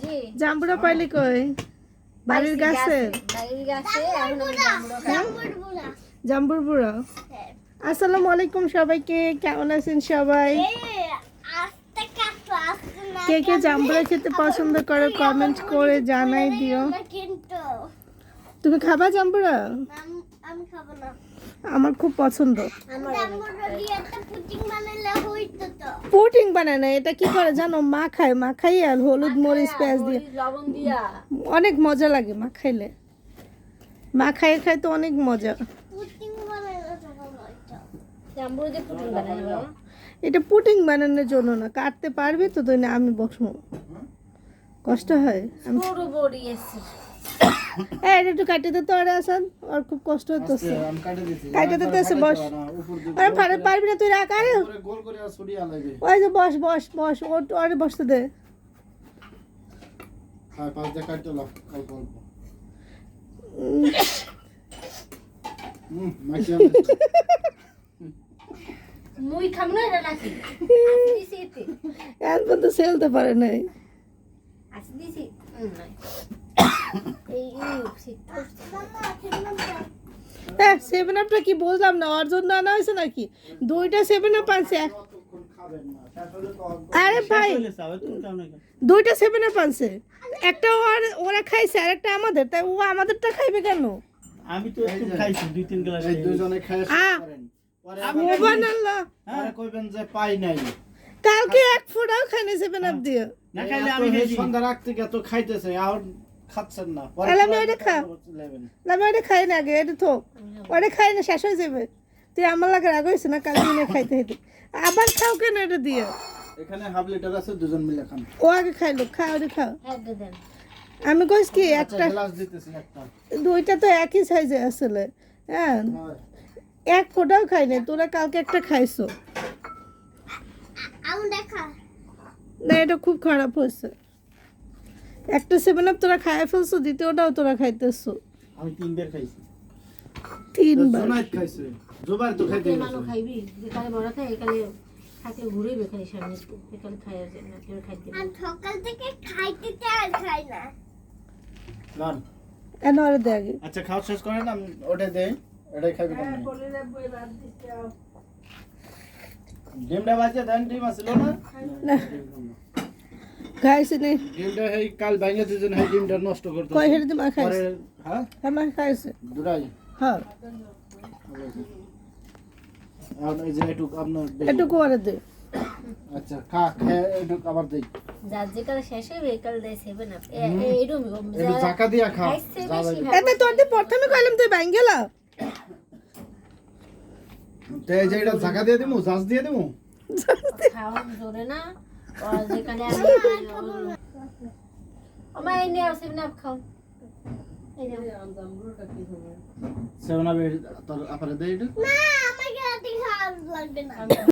জি। জাম্বুরা পাইলি কই? বাড়ির গাছে? বাড়ির গাছে এখন আমি জামরুল খাই। জাম্বুর বুড়ো। আসসালামু আলাইকুম সবাইকে কেমন আছেন সবাই? কে কে জাম্বুরা খেতে পছন্দ করো কমেন্ট করে জানাই দিও। তুমি খাবা জাম্বুরা? আম- আমি খাব না। আমার খুব পছন্দ আমার জাম্বুরা দিয়ে একটা পুডিং বানালে হইতো তো পুটিং বানায় না এটা কি করে জানো? মা খায় মা খাই আর হলুদ মরিচ পেঁয়াজ দিয়ে। অনেক মজা লাগে মা খাইলে। মা খাইয়ে খাই তো অনেক মজা। এটা পুটিং বানানোর জন্য না কাটতে পারবি তো তুই না আমি বসবো। কষ্ট হয় আমি এটা একটু কাটে দিতে পারে আসান আর খুব কষ্ট আমি কাটে দিতে এসে বস। আরে পারে পারবি না তুই রাখ আরে। করে গোল করে আর ছড়িয়ে লাগবে ওই যে বস বস বস ওর আরে বসতে দে। হ্যাঁ মুই খাম না এটা নাকি? এখন পর্যন্ত সেলতে পারে নাই। আসি দিছি। হ্যাঁ সেভেন আপটা কি বুঝলাম না? ওর জন্য আনা হয়েছে নাকি? দুইটা সেভেন আপ আনছে। তো আরে ভাই দুইটা সেভেন আপ আনছে। একটা ওর ওরা খাইছে আর একটা আমাদের। তাই ও আমাদেরটা খাইবে কেন? আমি তো একটু খাইছি দুই তিন গ্লাস এই দুজনে খায় আ। করেন। পরে মোবান আল্লাহ পরে কইবেন যে পাই নাই। কালকে এক ফোঁটাও খাইনি সেভেন আপ দিয়ে। না খাইলে আমি সন্ধ্যা রাত থেকে এত খাইতেছে আর খাচ্ছেন না। তাহলে আমি ওইটা খা। না আমি ওটা খাই না আগে এটা থোক। ওটা খাই না শেষ হয়ে যাবে। তুই আমার লাগে রাগ হয়েছে না কাল দিনে খাইতে খাইতে আবার খাও কেন এটা দিয়ে? এখানে হাফ লিটার আছে দুজন মিলে খান। ও আগে খাইলো খাও ওটা খাও। হ্যাঁ আমি কি একটা গ্লাস দিতেছি একটা। দুইটা তো একই সাইজে আসলে হ্যাঁ। এক ফোঁটাও খাই না তোরা কালকে একটা খাইছো। না এটা খুব খারাপ হয়েছে। একটা সেভেন আপ তোরা খাই ফেলছো দ্বিতীয়টাও তোরা খাইতেছো। আমি তিন বের খাইছি। তিনবার। জোনাইত খাইছে। জোবার তো খাইতে মানুষ খাইবি যেখানে বড় খাই এখানে খাইতে ঘুরে বেখানে সামনে এখানে খাই আছে না কেউ খাইতে আমি সকাল থেকে খাইতে চাই আর খাই না। লন। এন ওরে দে আগে। আচ্ছা খাওয়া শেষ করেন আমি ওটা দেই এটাই খাবি কেন ডিমটা বাজে দেন ডিম আছিল না। না। খাইছি নি। ডিমটা এই কাল ভাঙে দিয়েছেন এই ডিমটা নষ্ট করতে কয় হেরে দিমা খাইছি? হ্যাঁ? আমার খাইছে। দুরাই হ্যাঁ। আর এই যে একটু আপনার দেই। করে দে। আচ্ছা খা খেয়ে একটু আবার দেই যার যে কাল শেষ হবে কাল দেয় সেভেন আপ। খা। তোর দিয়ে প্রথমে কইলাম তুই যে এটা দিয়ে দিমু জাজ দিয়ে দিমু। খাওয়া জোরে না। আর যেখানে আমি আমার এই নিয়ে সেভেন আপ খাও এই নাও। সেভেন আপ তোর আপারে দেই